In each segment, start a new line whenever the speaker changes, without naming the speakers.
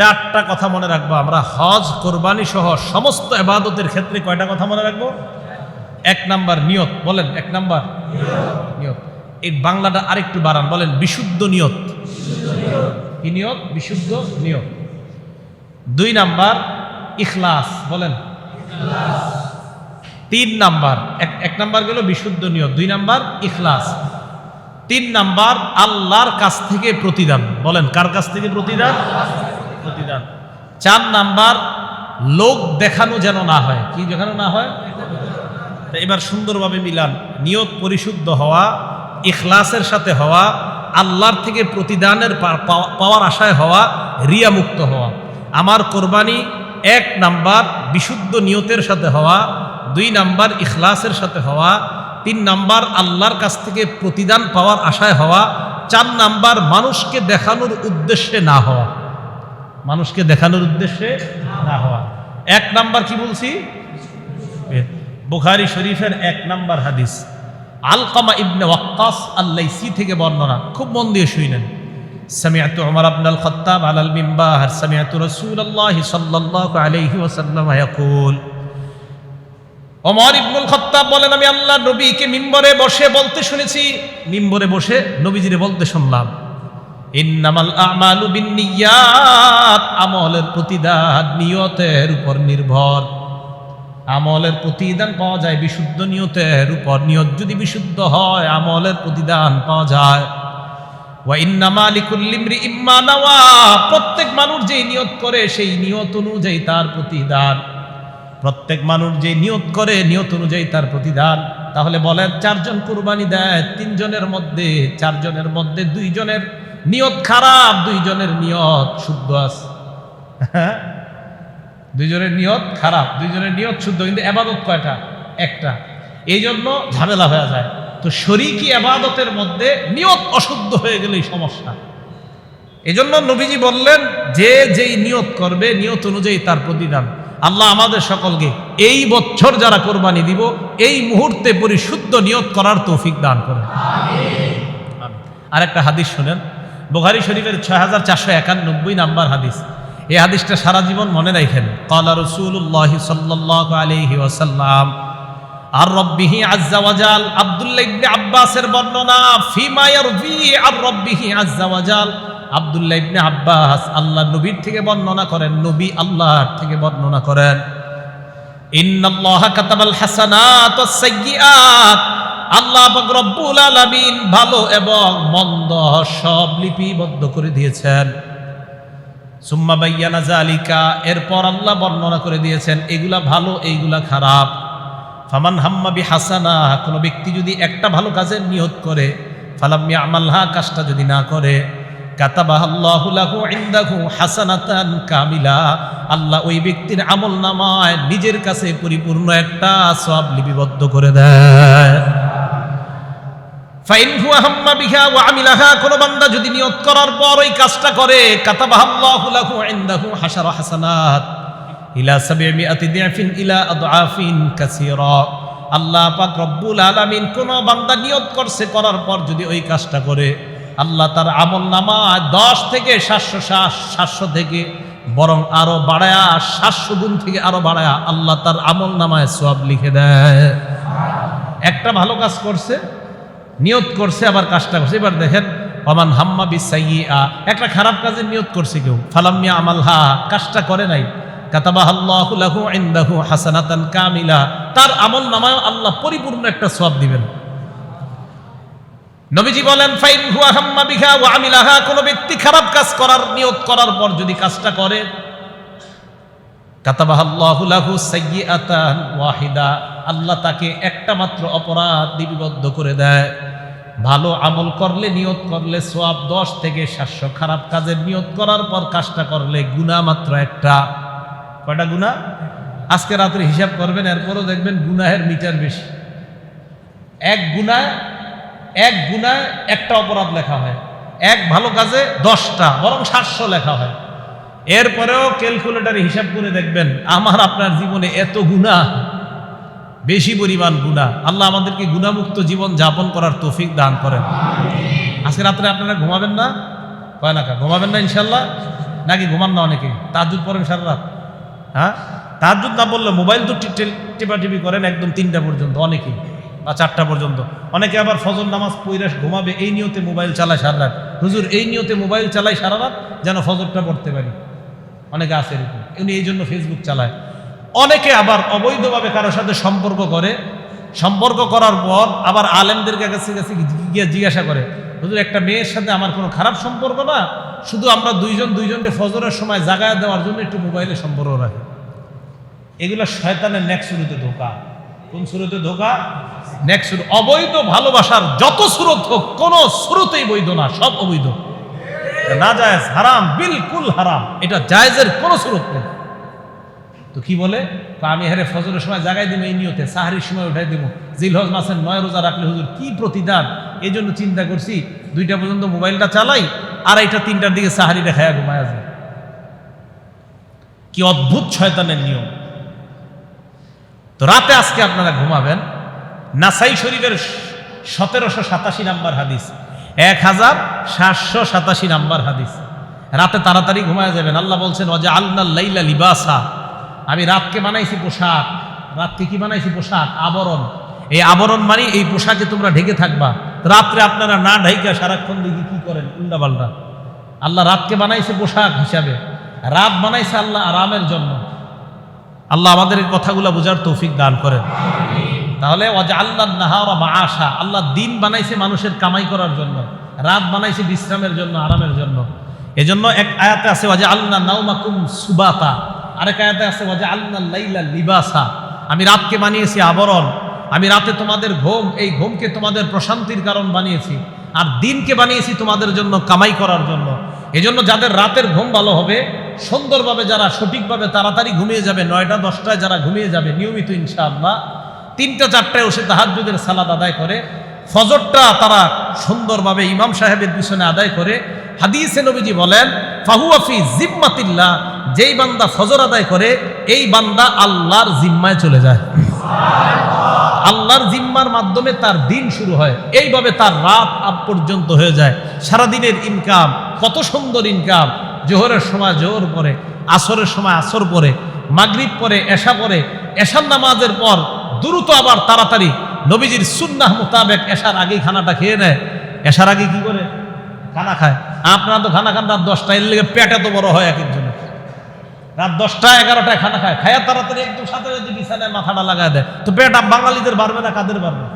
চারটা কথা মনে রাখব। আমরা হজ, কোরবানি সহ সমস্ত এবাদতের ক্ষেত্রে কয়টা কথা মনে রাখব? এক নাম্বার নিয়ত, বলেন, এক নাম্বার নিয়ত। এই বাংলাটা আরেকটু বাড়ান, বলেন, বিশুদ্ধ নিয়ত। কি নিয়ত? বিশুদ্ধ নিয়ত। দুই নাম্বার ইখলাস, বলেন। তিন নাম্বার, এক এক নাম্বার গেল বিশুদ্ধ নিয়ত, দুই নাম্বার ইখলাস। তিন নাম্বার আল্লাহর কাছ থেকে প্রতিদান, বলেন, কার কাছ থেকে প্রতিদান? প্রতিদান চার নাম্বার, লোক দেখানো যেন না হয়। কি দেখানো না হয়? এবার সুন্দরভাবে মিলান। নিয়ত পরিশুদ্ধ হওয়া, ইখলাসের সাথে হওয়া, আল্লাহর থেকে প্রতিদানের পাওয়ার আশায় হওয়া রিয়া মুক্ত হওয়া। আমার কোরবানি এক নাম্বার, বিশুদ্ধ নিয়তের সাথে হওয়া, দুই নাম্বার, ইখলাসের সাথে হওয়া, তিন নাম্বার, আল্লাহর কাছ থেকে প্রতিদান পাওয়ার আশায় হওয়া, চার নাম্বার, মানুষকে দেখানোর উদ্দেশ্যে না হওয়া। মানুষকে দেখানোর উদ্দেশ্যে না হওয়া এক নাম্বার কি বলছি বুখারি শরীফের এক নাম্বার হাদিস আলকামা ইবনে ওয়াক্কাস আল্লাইসি থেকে বর্ণনা খুব মন দিয়ে শুইলেন سمعت عمر بن الخطاب على المنبر سمعت رسول الله صلى الله عليه وسلم يقول ওমর ইবনুল খত্তাব বলেন আমি আল্লাহ নবীকে মিম্বরে বসে বলতে শুনেছি মিম্বরে বসে নবীজিরে বলতে শুনলাম ইন্নামাল আমালু বিন্নিয়াত, আমলের প্রতিদান নিয়তের উপর নির্ভর। আমলের প্রতিদান পাওয়া যায় বিশুদ্ধ নিয়তের উপর, নিয়ত যদি বিশুদ্ধ হয়, আমলের প্রতিদান পাওয়া যায়। প্রত্যেক মানুষ যেই নিয়ত করে, সেই নিয়ত অনুযায়ী তার প্রতিদান। প্রত্যেক মানুষ যে নিয়ত করে, নিয়ত অনুযায়ী তার প্রতিদান। তাহলে বলেন, চারজন কুরবানি দেয়, তিনজনের মধ্যে, চারজনের মধ্যে দুইজনের নিয়ত খারাপ দুইজনের নিয়ত শুদ্ধ আছে। হ্যাঁ? দুইজনের নিয়ত খারাপ দুইজনের নিয়ত শুদ্ধ কিন্তু এবাদত কয়টা? একটা। এই জন্য ঝামেলা হয়ে যায়। তো শরিকি আবাদতের মধ্যে নিয়ত অশুদ্ধ হয়ে গেলেই সমস্যা। এজন্য নবীজি বললেন যে যেই নিয়ত করবে নিয়ত অনুযায়ী তার প্রতিদান। আল্লাহ আমাদের সকলকে এই বছর যারা কোরবানি দিব এই মুহূর্তে পরিশুদ্ধ নিয়ত করার তৌফিক দান করে আর একটা হাদিস শুনেন। বুখারী শরীফের ছয় হাজার চারশো একানব্বই নাম্বার হাদিস। এই হাদিসটা সারা জীবন মনে রাখেন। কলা রসুল্লাহ সাল্লাহ আলহি ওয়াসাল্লাম, আর রব্বিহি আজ্জা ওয়াজাল আব্দুল্লাহ ইবনে আব্বাসের বর্ণনা, ফিমা ইয়ারভি আর রব্বিহি আজ্জা ওয়াজাল আব্দুল্লাহ ইবনে আব্বাস আল্লাহ নবীর থেকে বর্ণনা করেন, নবী আল্লাহর থেকে বর্ণনা করেন। ইন্নাল্লাহা কাতাবাল হাসানাত ওয়াস সাইয়্যাত আল্লাহ ভালো এবং মন্দ সব লিপিবদ্ধ করে দিয়েছেন। সুম্মা বাইয়ানা জালিকা এরপর আল্লাহ বর্ণনা করে দিয়েছেন, এগুলা ভালো, এইগুলা খারাপ। ফামান হাম্মা বি হাসানা কোনো ব্যক্তি যদি একটা ভালো কাজের নিয়ত করে ফালাম্মি আমালহা কাজটা যদি না করে আল্লাহ ওই ব্যক্তির আমল নামায় নিজের কাছে পরিপূর্ণ একটা সব লিপিবদ্ধ করে দেয়। কোন বান্দা যদি নিয়ত করার পর ওই কাজটা করে হাসানাত। ইলা ইলা আল্লাহ পাক রব্বুল আলামিন কোন বান্দা নিয়ত করছে, করার পর যদি ওই কাজটা করে, আল্লাহ তার আমল নামা দশ থেকে সাতশো সাতশো থেকে বরং আরও বাড়ায়া, সাতশো গুণ থেকে আরও বাড়ায়া আল্লাহ তার আমল নামায় সব লিখে দেয়। একটা ভালো কাজ করছে নিয়ত করছে, আবার কাজটা করছে। এবার দেখেন অমান হাম্মা বিসাইয়া একটা খারাপ কাজের নিয়ত করছে কেউ। ফালাম্মিয়া আমাল হা কাজটা করে নাই। কাতাবাহ ইনদাহু হাসানাতান কামিলা। তার আমল নামায় আল্লাহ পরিপূর্ণ একটা সওয়াব দিবেন। নবীজি বলেন, ফাইন হুয়া হাম্মা বিহা ওয়া আমিলাহা। কোন ব্যক্তি খারাপ কাজ করার, নিয়ত করার পর যদি কাজটা করে ওয়াহিদা। আল্লাহ তাকে একটা মাত্র অপরাধ লিপিবদ্ধ করে দেয়। ভালো আমল করলে নিয়ত করলে সোয়াব দশ থেকে সাতশো। খারাপ কাজের নিয়ত করার পর কাজটা করলে গুণা মাত্র একটা। কয়টা গুণা আজকে রাত্রে হিসাব করবেন, এরপরও দেখবেন গুনাহের মিটার বেশি। এক গুণায় এক গুণায় একটা অপরাধ লেখা হয়। এক ভালো কাজে দশটা, বরং সাতশো লেখা হয়। এরপরেও ক্যালকুলেটারে হিসাব করে দেখবেন আমার আপনার জীবনে এত গুণা বেশি পরিমাণ গুণা আল্লাহ আমাদেরকে গুণামুক্ত জীবন যাপন করার তৌফিক দান করেন। আজকে রাত্রে আপনারা ঘুমাবেন না? কয় না কা ঘুমাবেন না ইনশাল্লাহ নাকি ঘুমান না অনেকে? তাজুদ পড়েন সারা রাত। হ্যাঁ? তাজুদ না বললে মোবাইল তো টিপাটিপি করেন একদম তিনটা পর্যন্ত অনেকেই বা চারটা পর্যন্ত। অনেকে আবার ফজর নামাজ পৈরাস ঘুমাবে এই নিয়তে মোবাইল চালায় সারা রাত। হুজুর এই নিয়তে মোবাইল চালায় সারা রাত যেন ফজরটা পড়তে পারি। অনেকে আছে এরকম। উনি এই জন্য ফেসবুক চালায়। অনেকে আবার অবৈধভাবে কারোর সাথে সম্পর্ক করে। সম্পর্ক করার পর আবার আলেমদের কাছে কাছে গিয়ে জিজ্ঞাসা করে, হুজুর, একটা মেয়ের সাথে আমার কোনো খারাপ সম্পর্ক না? শুধু আমরা দুইজন দুইজনকে ফজরের সময় জাগায় দেওয়ার জন্য একটু মোবাইলে সম্পর্ক রাখি। এগুলো শয়তানের নেক শুরুতে ধোকা। কোন শুরুতে ধোকা? নেক শুরু অবৈধ ভালোবাসার যত সুরত হোক, কোন শুরুতেই বৈধ না, সব অবৈধ। না জায়েজ, হারাম, বিলকুল হারাম। এটা জায়েজের কোনো সুরত নেই। তো কি বলে? আমি হেরে ফজরের সময় জাগাই দিব এই নিয়তে, সাহারির সময় উঠাই দিব। জিলহজ মাসের নয় রোজা রাখলে হুজুর কি প্রতিদান? এই জন্য চিন্তা করছি, দুইটা পর্যন্ত মোবাইলটা চালাই, আর এইটা তিনটার দিকে সাহারিটা খায়া ঘুমায় যায় কি অদ্ভুত শয়তানের নিয়ম। তো রাতে আজকে আপনারা ঘুমাবেন। নাসাই শরীফের সতেরোশো সাতাশি নাম্বার হাদিস। এক হাজার সাতশো সাতাশি নাম্বার হাদিস। রাতে তাড়াতাড়ি ঘুমায় যাবেন। আল্লাহ বলছেন অজা আল্লাহ লাইলা লিবাসা। আমি রাতকে বানাইছি পোশাক। রাতকে কি বানাইছি? পোশাক, আবরণ। এই আবরণ মানে এই পোশাকে তোমরা ঢেকে থাকবা। রাত্রে আপনারা না ঢাইকা সারাক্ষণ দেখি কি করেন উল্টা পাল্টা আল্লাহ রাতকে বানাইছে পোশাক হিসাবে। রাত বানাইছে আল্লাহ আরামের জন্য। আল্লাহ আমাদের এই কথাগুলো বোঝার তৌফিক দান করেন। তাহলে ওয়াজা আল্লাহ নাহারা মা আশা আল্লাহ দিন বানাইছে মানুষের কামাই করার জন্য, রাত বানাইছে বিশ্রামের জন্য, আরামের জন্য। এজন্য এক আয়াতে আছে ওয়াজা আল্লাহ নাউমাকুম সুবাতা। আরেক আয়াতে আছে ওয়াজা আল্লাহ লাইলা লিবাসা। আমি রাতকে বানিয়েছি আবরণ। আমি রাতে তোমাদের ঘুম, এই ঘুমকে তোমাদের প্রশান্তির কারণ বানিয়েছি। আর দিনকে বানিয়েছি তোমাদের জন্য কামাই করার জন্য। এজন্য যাদের রাতের ঘুম ভালো হবে, সুন্দরভাবে যারা সঠিকভাবে তাড়াতাড়ি ঘুমিয়ে যাবে, নয়টা, দশটায় যারা ঘুমিয়ে যাবে, নিয়মিত ইনশাআল্লাহ তিনটা চারটায় বসে তাহাজুদের সালাদ আদায় করে। ফজরটা তারা সুন্দরভাবে ইমাম সাহেবের পিছনে আদায় করে। হাদিসে নবীজি বলেন ফাহুয়াফি জিম্মাতিল্লাহ যেই বান্দা ফজর আদায় করে, এই বান্দা আল্লাহর জিম্মায় চলে যায়। আল্লাহর জিম্মার মাধ্যমে তার দিন শুরু হয়। এইভাবে তার রাত আপ পর্যন্ত হয়ে যায়। সারাদিনের ইনকাম, কত সুন্দর ইনকাম। জোহরের সময় জোহর পরে আসরের সময় আসর পরে মাগরিব পরে এশা পরে এশার নামাজের পর দ্রুত আবার তাড়াতাড়ি নবীজির সুন্নাহ মোতাবেক এসার আগেই খানাটা খেয়ে নেয়। এসার আগে কি করে? খানা খায়। আপনারা তো খানা খান, রাত দশটা, এর লেগে পেট এত বড় হয় এক একজনের। রাত দশটা, এগারোটায় খানা খায়। খায়া তাড়াতাড়ি একদম সাথে সাথে বিছানায় মাথাটা লাগায় দেয়। তো পেট বাঙালিদের বাড়বে না, কাদের বাড়বে?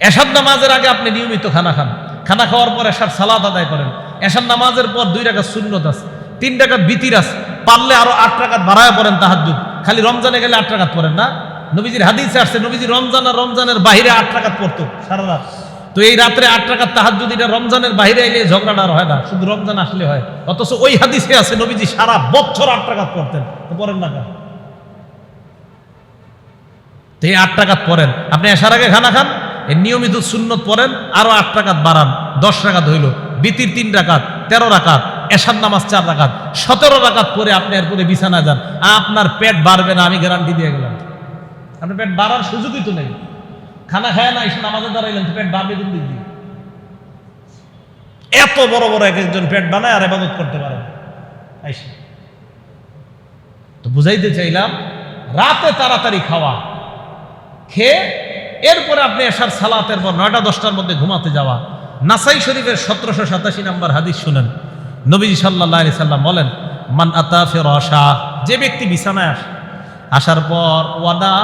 এসাদ নামাজের আগে আপনি নিয়মিত খানা খান। খানা খাওয়ার পর এসার সালাদ আদায় করেন। এসার নামাজের পর দুই টাকা শূন্যত আছে, তিন টাকা বিতির আছে। পারলে আরও আট টাকা বাড়ায় পড়েন তাহাজুদ খালি রমজানে গেলে আট টাকা পড়েন না? নবীজির হাদিসে আসছে, নবীজি রমজান আর রমজানের বাহিরে আট টাকা পড়তো সারা রাত। তো এই রাত্রে আট টাকার যদি এটা রমজানের বাইরে এলে ঝগড়াটা হয় না, শুধু রমজান আসলে হয়। অথচ ওই হাদিসে আছে, নবীজি সারা বছর আট টাকা পড়তেন, তো পড়েন না কেন? তো এই আট টাকাত পড়েন। আপনি এসার আগে খানা খান, এই নিয়মিত সুন্নত পড়েন, আরও আট টাকাত বাড়ান, দশ টাকাত হইল। বিতির তিন টাকাত তেরো রাকাত এসার নামাজ চার রাকাত, সতেরো রাকাত পরে আপনি এরপরে বিছানা যান, আপনার পেট বাড়বে না, আমি গ্যারান্টি দিয়ে গেলাম। আপনার পেট বাড়ার সুযোগই তো নেই। খানা খায় না, এসে নামাজে দাঁড়াইলেন, তো পেট বাড়বে কোন দিক দিয়ে? এত বড় বড় এক একজন পেট বানায় আর এবাদত করতে পারে তো বুঝাইতে চাইলাম, রাতে তাড়াতাড়ি খাওয়া, খেয়ে এরপরে আপনি এসার সালাতের পর নয়টা দশটার মধ্যে ঘুমাতে যাওয়া। নাসাই শরীফের সতেরোশো সাতাশি নম্বর হাদিস শুনেন। নবীজি সাল্লাহ সাল্লাম বলেন, মান আতা ফের আশা যে ব্যক্তি বিছানায় আসে, আসার পর ওয়ানা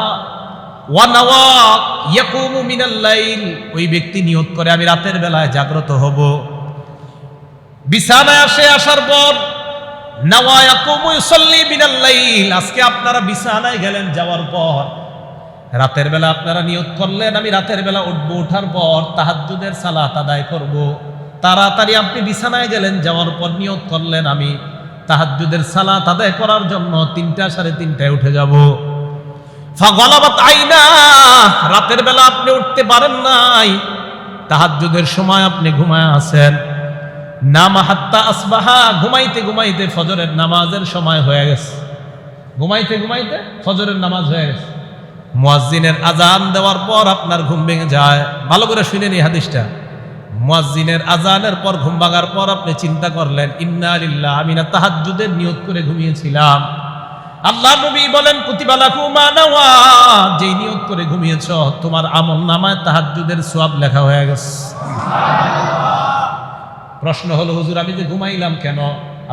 ওয়ানাওয়া ইয়াকুমু মিনাল ওই ব্যক্তি নিয়ত করে, আমি রাতের বেলায় জাগ্রত হব বিছানায় আসে, আসার পর, নাওয়া ইয়াকুমু ইউসাল্লি আজকে আপনারা বিছানায় গেলেন যাওয়ার পর, রাতের বেলা আপনারা নিয়ত করলেন, আমি রাতের বেলা উঠবো ওঠার পর তাহাজ্জুদের সালাত আদায় করব। তাড়াতাড়ি আপনি বিছানায় গেলেন, যাওয়ার পর নিয়োগ করলেন, আমি তাহাজ্জুদের সালাত আদায় করার জন্য তিনটা সাড়ে তিনটায় উঠে যাব। রাতের বেলা আপনি উঠতে পারেন নাই। তাহাজ্জুদের সময় আপনি ঘুমায় আছেন। নামা হাত্তা আসবাহা, ঘুমাইতে ঘুমাইতে ফজরের নামাজের সময় হয়ে গেছে। ঘুমাইতে ঘুমাইতে ফজরের নামাজ হয়ে গেছে। মুয়াজ্জিনের আজান দেওয়ার পর আপনার ঘুম ভেঙে যায়। ভালো করে শুনেন এই হাদিসটা। মুয়াজ্জিনের আজানের পর, ঘুম ভাঙার পর আপনি চিন্তা করলেন, ইন্না লিল্লাহ, আমি না তাহাজ্জুদের নিয়ত করে ঘুমিয়েছিলাম। আল্লাহ নবী বলেন কুতিবালাকু মানাওয়া যেই নিয়ত করে ঘুমিয়েছ, তোমার আমল নামায় তাহাজ্জুদের সোয়াব লেখা হয়ে গেছে। প্রশ্ন হলো, হুজুর, আমি যে ঘুমাইলাম কেন?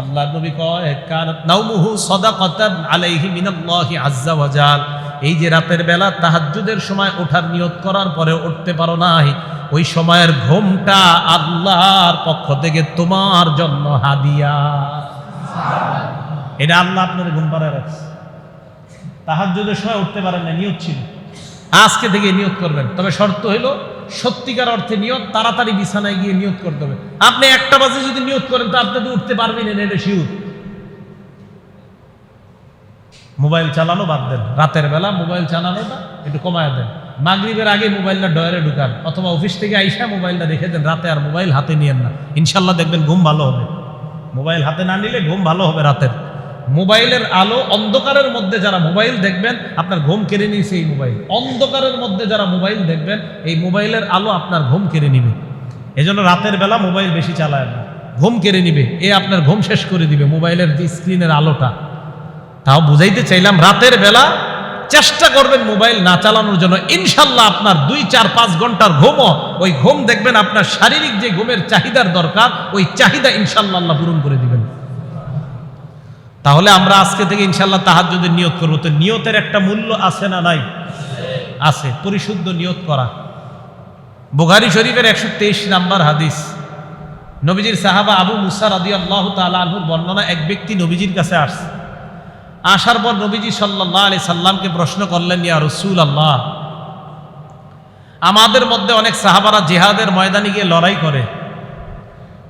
আল্লাহ নবী কয়, কানাত নাউমুহু সাদাকাতান আলাইহি মিনাল্লাহি আজ্জা ওয়া জাল। এই যে রাতের বেলা তাহাজ্জুদের সময় ওঠার নিয়ত করার পরে উঠতে পারো নাই, ওই সময়ের ঘুমটা আল্লাহর পক্ষ থেকে তোমার জন্য হাদিয়া। এটা আল্লাহ আপনার ঘুম পাড়ায় রাখছে। তাহাজ্জুদের সময় উঠতে পারেন না নিয়ত ছিল। আজকে থেকে নিয়ত করবেন। তবে শর্ত হইল, সত্যিকার অর্থে নিয়ত, তাড়াতাড়ি বিছানায় গিয়ে নিয়ত করতে হবে। আপনি একটা বাজে যদি নিয়ত করেন, তো আপনি তো উঠতে পারবেন না, এটা শিউর মোবাইল চালানো বাদ দেন। রাতের বেলা মোবাইল চালানোটা একটু কমায় দেন। মাগরিবের আগে মোবাইলটা ডয়ারে ঢুকান, অথবা অফিস থেকে আইসা মোবাইলটা রেখে দেন। রাতে আর মোবাইল হাতে নিয়েন না। ইনশাল্লাহ দেখবেন ঘুম ভালো হবে। মোবাইল হাতে না নিলে ঘুম ভালো হবে রাতের। মোবাইলের আলো অন্ধকারের মধ্যে যারা মোবাইল দেখবেন, আপনার ঘুম কেড়ে নিয়েছে এই মোবাইল। অন্ধকারের মধ্যে যারা মোবাইল দেখবেন, এই মোবাইলের আলো আপনার ঘুম কেড়ে নিবে। এজন্য রাতের বেলা মোবাইল বেশি চালায় না। ঘুম কেড়ে নিবে। এ আপনার ঘুম শেষ করে দিবে মোবাইলের যে স্ক্রিনের আলোটা। তাও বুঝাইতে চাইলাম, রাতের বেলা চেষ্টা করবেন মোবাইল না চালানোর জন্য। ইনশাল্লাহ আপনার দুই, চার, পাঁচ ঘণ্টার ঘুমও, ওই ঘুম দেখবেন আপনার শারীরিক যে ঘুমের চাহিদার দরকার, ওই চাহিদা ইনশাল্লাহ আল্লাহ পূরণ করে দিবেন। তাহলে আমরা আজকে থেকে ইনশাল্লাহ তাহার যদি নিয়ত করব। তো নিয়তের একটা মূল্য আছে না নাই? আছে, পরিশুদ্ধ নিয়ত করা। বুখারি শরীফের একশো তেইশ নাম্বার হাদিস। নবীজির সাহাবা আবু মুসার আদি আল্লাহ তালুর বর্ণনা, এক ব্যক্তি নবীজির কাছে আসছে। আসার পর নবীজি সাল্লাহ আলি সাল্লামকে প্রশ্ন করলেন, ইয়া রসুল আল্লাহ আমাদের মধ্যে অনেক সাহাবারা জেহাদের ময়দানে গিয়ে লড়াই করে।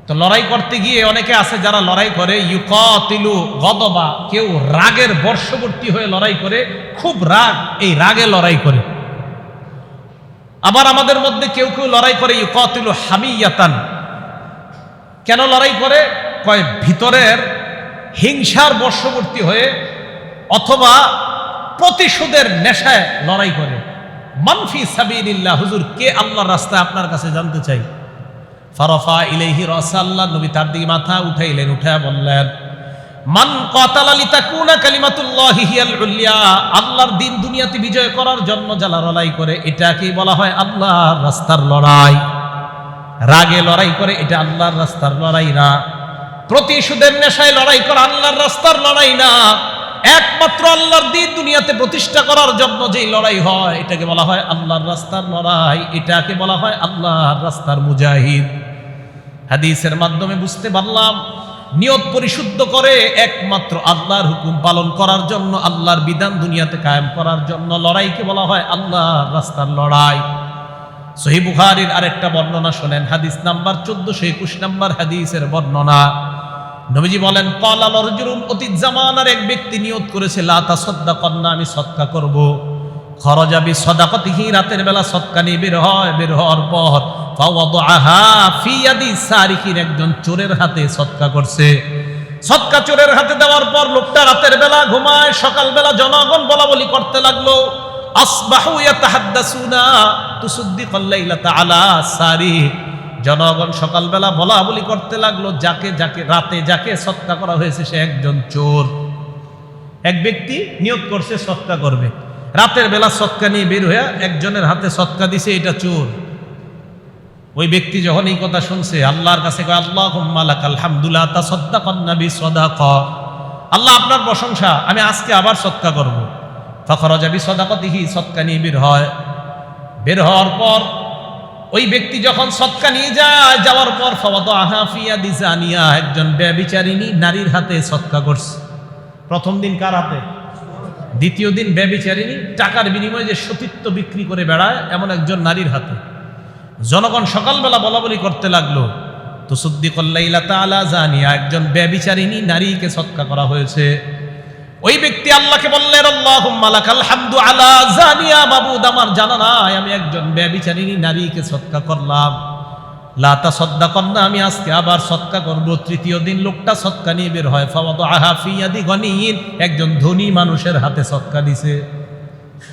তো লড়াই করতে গিয়ে অনেকে আছে যারা লড়াই করে, ইউকতিলু গদবা, কেউ রাগের বর্ষবর্তী হয়ে লড়াই করে, খুব রাগ, এই রাগে লড়াই করে। আবার আমাদের মধ্যে কেউ কেউ লড়াই করে, ইউকতিলু হামিয়াতান। কেন লড়াই করে? কয়, ভিতরের হিংসার বর্ষবর্তী হয়ে অথবা প্রতিশোধের নেশায় লড়াই করে। মানফি সাবিল্লাহ হুজুর, কে আল্লাহর রাস্তায় আপনার কাছে জানতে চাই? ফারফা ইলাইহি রাসাল্লাহ, নবী তার দিকে মাথা উঠাইলেন উঠায় বললেন, মান কতাল আলী তাকুনা কালিমাতুল্লাহি হিয়াল উলিয়া আল্লাহর দিন দুনিয়াতে বিজয় করার জন্য যারা লড়াই করে, এটাকেই বলা হয় আল্লাহর রাস্তার লড়াই। রাগে লড়াই করে, এটা আল্লাহর রাস্তার লড়াই না। প্রতিশোধের নেশায় লড়াই করা আল্লাহর রাস্তার লড়াই না। একমাত্র আল্লাহর দিন দুনিয়াতে প্রতিষ্ঠা করার জন্য যেই লড়াই হয়, এটাকে বলা হয় আল্লাহর রাস্তার লড়াই। এটাকে বলা হয় আল্লাহর রাস্তার মুজাহিদ। হাদিসের মাধ্যমে বুঝতে পারলাম, নিয়ত পরিশুদ্ধ করে একমাত্র আল্লাহর হুকুম পালন করার জন্য, আল্লাহর বিধান দুনিয়াতে কায়েম করার জন্য লড়াইকে বলা হয় আল্লাহর রাস্তার লড়াই। সহি বুখারির আরেকটা বর্ণনা শোনেন, হাদিস নাম্বার চোদ্দশো একুশ নাম্বার হাদিসের বর্ণনা। নবীজি বলেন, কলা লরজুরুন অতীত জামানার এক ব্যক্তি নিয়োগ করেছে লাতা সদ্দা কন্যা আমি সৎকা করব। খরজাবি সদাকতিহি, রাতের বেলা সৎকা নিয়ে বের হয়, বের হওয়ার পর একজন চোরের হাতে সৎকা করছে। সৎকা চোরের হাতে দেওয়ার পর লোকটা রাতের বেলা ঘুমায়, সকালবেলা জনগণ বলা বলি করতে লাগল। আসবাহু ইয়াতাহাদ্দাসুনা, তুসুদ্দিকাল লাইলাতা আলা সারিক জনগণ সকালবেলা বলা বলি করতে লাগল, যাকে যাকে, রাতে যাকে সৎকা করা হয়েছে সে একজন চোর। এক ব্যক্তি নিয়োগ করছে, সৎকা করবে। রাতের বেলা সৎকা নিয়ে বের হয়ে একজনের হাতে সৎকা দিছে, এটা চোর। ওই ব্যক্তি যখন এই কথা শুনছে, আল্লাহর কাছে আল্লাহ তা আল্লাহ আপনার প্রশংসা, আমি আজকে আবার সৎকা করব। ফখরা যাবি সদাকতিহি সৎকা নিয়ে বের হয়। বের হওয়ার পর ওই ব্যক্তি যখন সৎকা নিয়ে যায়, যাওয়ার পর ফওয়াদ আহাফিয়া দিজানিয়া, একজন ব্যবিচারিণী নারীর হাতে সৎকা করছে। প্রথম দিন কার হাতে? দ্বিতীয় দিন ব্যবিচারিণী, টাকার বিনিময়ে যে সতীত্ব বিক্রি করে বেড়ায়, এমন একজন নারীর হাতে। জনগণ সকালবেলা বলা বলি করতে লাগল তো সুদ্দি কল্লাইলা তালা জানিয়া একজন ব্যবিচারিণী নারীকে সৎকা করা হয়েছে। ওই ব্যক্তি আল্লাহকে বললেন আলহামদু আলা জানিয়া বাবুদ আমার জানা নাই, আমি একজন ব্যবিচারিণী নারীকে সৎকা করলাম। লাতা সদ্দা কন্যা আমি আজকে আবার সৎকা করব। তৃতীয় দিন লোকটা সৎকা নিয়ে বের হয়। ফাওয়াদ আহাফিয়াদি গনিন একজন ধনী মানুষের হাতে সৎকা দিছে।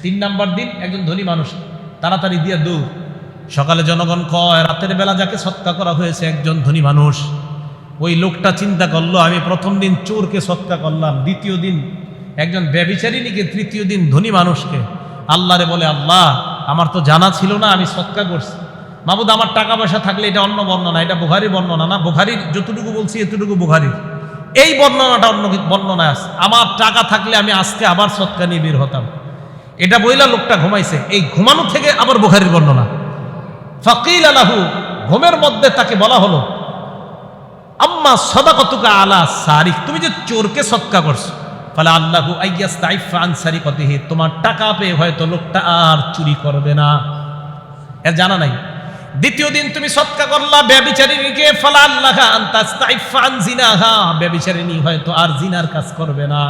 তিন নাম্বার দিন, একজন ধনী মানুষ, তাড়াতাড়ি দিয়ে দৌড় সকালে জনগণ কয়, রাতের বেলা যাকে সৎকা করা হয়েছে একজন ধনী মানুষ। ওই লোকটা চিন্তা করল, আমি প্রথম দিন চোরকে সৎকা করলাম, দ্বিতীয় দিন একজন ব্যবিচারিণীকে তৃতীয় দিন ধনী মানুষকে। আল্লাহরে বলে, আল্লাহ, আমার তো জানা ছিল না, আমি সৎকা করছি। মাবুদ, আমার টাকা পয়সা থাকলে এটা অন্য বর্ণনা, এটা বুখারি বর্ণনা না? বুখারির যতটুকু বলছি এতটুকু বুখারির। এই বর্ণনাটা অন্য বর্ণনায় আছে। আমার টাকা থাকলে আমি আজকে আবার সৎকা নিয়ে বের হতাম। এটা বইলা লোকটা ঘুমাইছে। এই ঘুমানো থেকে আবার বুখারির বর্ণনা। ফকিল আলাহু, ঘুমের মধ্যে তাকে বলা হলো আম্মা সদা সদাকতুকা আলা সারিক, তুমি যে চোরকে সৎকা করছ। ফলে আল্লাহু আইয়াস তোমার টাকা পেয়ে হয়তো লোকটা আর চুরি করবে না। এর জানা নাই? দ্বিতীয় দিন তুমি সৎকা করলা, ব্যবিচারিণীকে ফালা আল্লাহ আন্তাস্তাইফা আন জিনাহা, ব্যবিচারিণী হয়তো আর জিনার কাজ করবে না।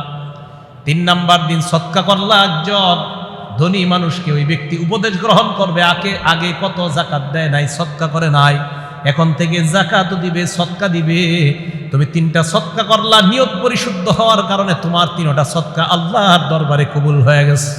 তিন নাম্বার দিন সৎকা করলা একজন ধনী মানুষকে, ওই ব্যক্তি উপদেশ গ্রহণ করবে আগে আগে কত জাকাত দেয় নাই, সৎকা করে নাই। এখন থেকে জাকাত দিবে সৎকা দিবে। তুমি তিনটা সৎকা করলা, নিয়ত পরিশুদ্ধ হওয়ার কারণে তোমার তিনটা সৎকা আল্লাহর দরবারে কবুল হয়ে গেছে।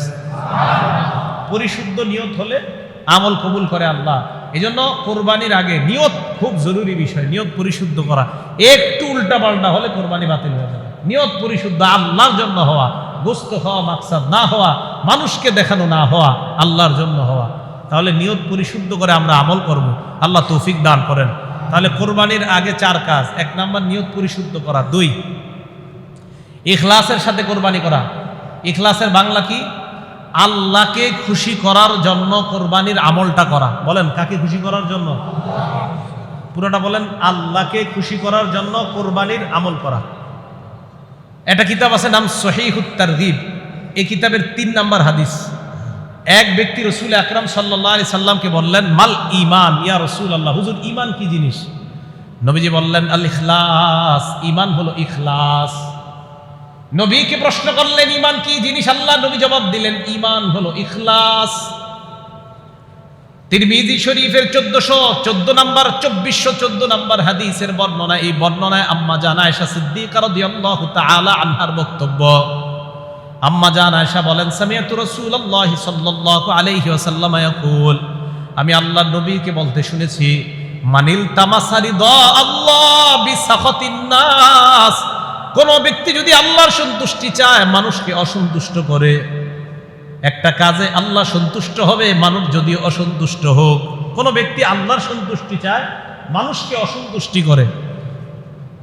পরিশুদ্ধ নিয়ত হলে আমল কবুল করে আল্লাহ। এই জন্য কোরবানির আগে নিয়ত খুব জরুরি বিষয়, নিয়ত পরিশুদ্ধ করা। একটু উল্টা পাল্টা হলে কোরবানি বাতিল হয়ে যাবে। নিয়ত পরিশুদ্ধ আল্লাহর জন্য হওয়া, গোস্ত হওয়া, মাকসাদ না হওয়া, মানুষকে দেখানো না হওয়া, আল্লাহর জন্য হওয়া। তাহলে নিয়ত পরিশুদ্ধ করে আমরা আমল করব। আল্লাহ তৌফিক দান করেন। তাহলে কোরবানির আগে চার কাজ। এক নাম্বার, নিয়ত পরিশুদ্ধ করা। দুই, ইখলাসের সাথে কোরবানি করা। ইখলাসের বাংলা কি? আল্লাহকে খুশি করার জন্য কোরবানির আমলটা করা। বলেন, কাকে খুশি করার জন্য? পুরোটা বলেন, আল্লাহকে খুশি করার জন্য কোরবানির আমল করা। একটা কিতাব আছে, নাম সহিহুত তারগিব। এই কিতাবের তিন নাম্বার হাদিস। এক ব্যক্তি রসুল আকরাম সাল্লাহ আলি সাল্লামকে বললেন, মাল ইমান ইয়া রসুল আল্লাহ হুজুর ইমান কি জিনিস? নবীজি বললেন, আল ইখলাস। ইমান হলো ইখলাস। নবীকে প্রশ্ন করলেন ইমান কি জিনিস? আল্লাহ নবী জবাব দিলেন ইমান হলো ইখলাস। তিরমিজি শরীফের চোদ্দশো, চোদ্দ নাম্বার, চব্বিশশো চোদ্দ নাম্বার হাদিসের বর্ণনা এই বর্ণনায় আম্মা জান আয়সা সিদ্দিকা রাদিয়াল্লাহু তাআলা আনহার বক্তব্য। আম্মা জান আয়সা বলেন, সামিয়াতু রাসূলুল্লাহ সাল্লাল্লাহু আলাইহি ওয়াসাল্লাম ইয়াকুল। আমি আল্লাহর নবীকে বলতে শুনেছি, মানিল তামাসারি দ আল্লাহ বিসাখাতিন নাস। কোন ব্যক্তি যদি আল্লাহর সন্তুষ্টি চায়, মানুষকে অসন্তুষ্ট করে। একটা কাজে আল্লাহ সন্তুষ্ট হবে, মানুষ যদি অসন্তুষ্ট হোক। কোন ব্যক্তি আল্লাহর সন্তুষ্টি চায়, মানুষকে অসন্তুষ্টি করে।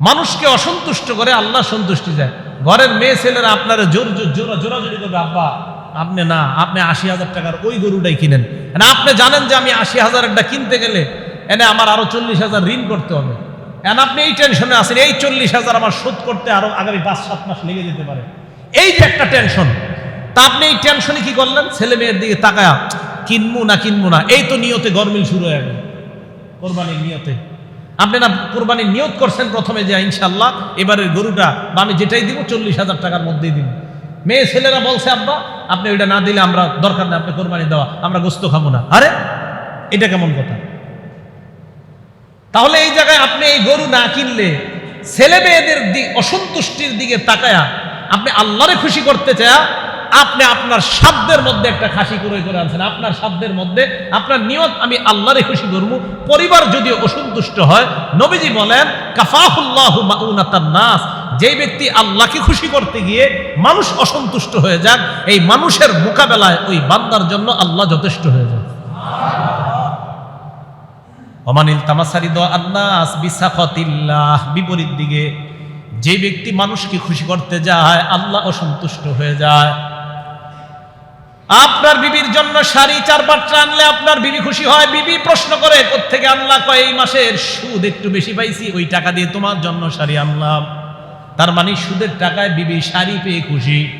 মানুষকে অসন্তুষ্ট করে আল্লাহ সন্তুষ্টি চায়। ঘরের মেয়ে ছেলেরা আপনার জোর জোর জোরা জোরাজোরি করবে, আব্বা, আপনি না, আপনি আশি হাজার টাকার ওই গরুটাই কিনেন। না আপনি জানেন যে আমি আশি হাজার একটা কিনতে গেলে এনে আমার আরও চল্লিশ হাজার ঋণ করতে হবে। এখন আপনি এই টেনশনে আছেন, এই চল্লিশ হাজার আমার শোধ করতে আরও আগামী পাঁচ, সাত মাস লেগে যেতে পারে। এই যে একটা টেনশন, তা আপনি এই টেনশনে কি করলেন? ছেলে মেয়ের দিকে তাকায়া কিনবো না কিনবো না, এই তো নিয়তে গরমিল শুরু হয়ে গেল। কোরবানির নিয়তে। আপনি না কোরবানির নিয়ত করছেন প্রথমে যে ইনশাল্লাহ এবারের গরুটা বা আমি যেটাই দিব চল্লিশ হাজার টাকার মধ্যেই দিব। মেয়ে, ছেলেরা বলছে, আব্বা, আপনি ওইটা না দিলে আমরা দরকার নেই, আপনি কোরবানি দেওয়া, আমরা গোস্ত খাব না। আরে, এটা কেমন কথা? তাহলে এই জায়গায় আপনি এই গরু না কিনলে ছেলে মেয়েদের অসন্তুষ্টির দিকে তাকায়া, আপনি আল্লাহরে খুশি করতে চায় আপনি আপনার সাধ্যের মধ্যে একটা খাসি করে করে আনছেন। আপনার শব্দের মধ্যে, আপনার নিয়ত, আমি আল্লাহরে খুশি করব পরিবার যদি অসন্তুষ্ট হয়, নবীজি বলেন, কাফাহুল্লাহ নাস। যে ব্যক্তি আল্লাহকে খুশি করতে গিয়ে মানুষ অসন্তুষ্ট হয়ে যাক, এই মানুষের মোকাবেলায় ওই বান্দার জন্য আল্লাহ যথেষ্ট হয়ে যায় অমানিল তামাসারিদ আন্নাস বিপরীত দিকে যে ব্যক্তি মানুষকে খুশি করতে যায়, আল্লাহ অসন্তুষ্ট হয়ে যায়। আপনার বিবির জন্য শাড়ি চার পাঁচটা আনলে আপনার বিবি খুশি হয়, বিবি প্রশ্ন করে থেকে আল্লাহ কয়, এই মাসের সুদ একটু বেশি পাইছি, ওই টাকা দিয়ে তোমার জন্য শাড়ি আনলাম। তার মানে সুদের টাকায় বিবি শাড়ি পেয়ে খুশি।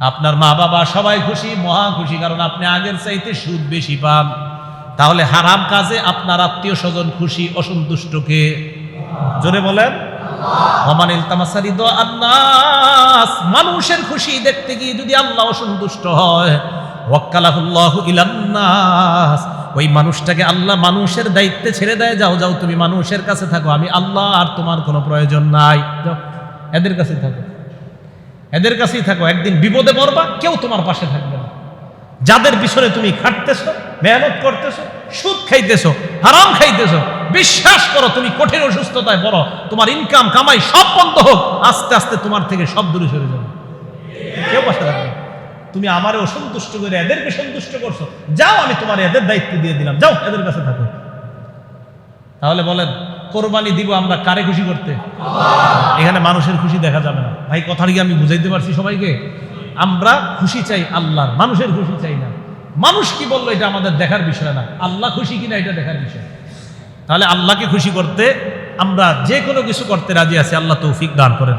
আপনার মা বাবা সবাই খুশি, মহা খুশি, কারণ আপনি আগের চাইতে সুদ বেশি পান। তাহলে হারাম কাজে আপনার আত্মীয় স্বজন খুশি, অসন্তুষ্টকে। জোরে বলেন। অমানিল দো আন্নাস, মানুষের খুশি দেখতে গিয়ে যদি আল্লাহ অসন্তুষ্ট হয়, ওয়াক্কালাহুল্লাহু ইলান্নাস। ওই মানুষটাকে আল্লাহ মানুষের দায়িত্বে ছেড়ে দেয়, যাও যাও, তুমি মানুষের কাছে থাকো, আমি আল্লাহ আর তোমার কোনো প্রয়োজন নাই। এদের কাছে থাকো। এদের কাছেই থাকো, একদিন বিপদে পড়বা, কেউ তোমার পাশে থাকবে না। যাদের পিছনে তুমি খাটতেছো, মেহনত করতেছো, সুদ খাইতেছো, হারাম খাইতেছো বিশ্বাস করো, তুমি কঠিন অসুস্থতায় পড়ো, তোমার ইনকাম কামাই সব বন্ধ হোক, আস্তে আস্তে তোমার থেকে সব দূরে সরে যাবে। কেউ পাশে থাকবে তুমি আমারে অসন্তুষ্ট করে, এদেরকে সন্তুষ্ট করছ, যাও, আমি তোমার এদের দায়িত্ব দিয়ে দিলাম, যাও, এদের কাছে থাকো। তাহলে বলেন, কোরবানি দিব আমরা কারে খুশি করতে? এখানে মানুষের খুশি দেখা যাবে না। ভাই, কথাটি কি আমি বুঝাইতে পারছি সবাইকে? আমরা খুশি চাই আল্লাহর, মানুষের খুশি চাই না। মানুষ কি বলল, এটা আমাদের দেখার বিষয় না। আল্লাহ খুশি কিনা, এটা দেখার বিষয়। তাহলে আল্লাহকে খুশি করতে আমরা যে কোনো কিছু করতে রাজি আছি, আল্লাহ তৌফিক দান করেন।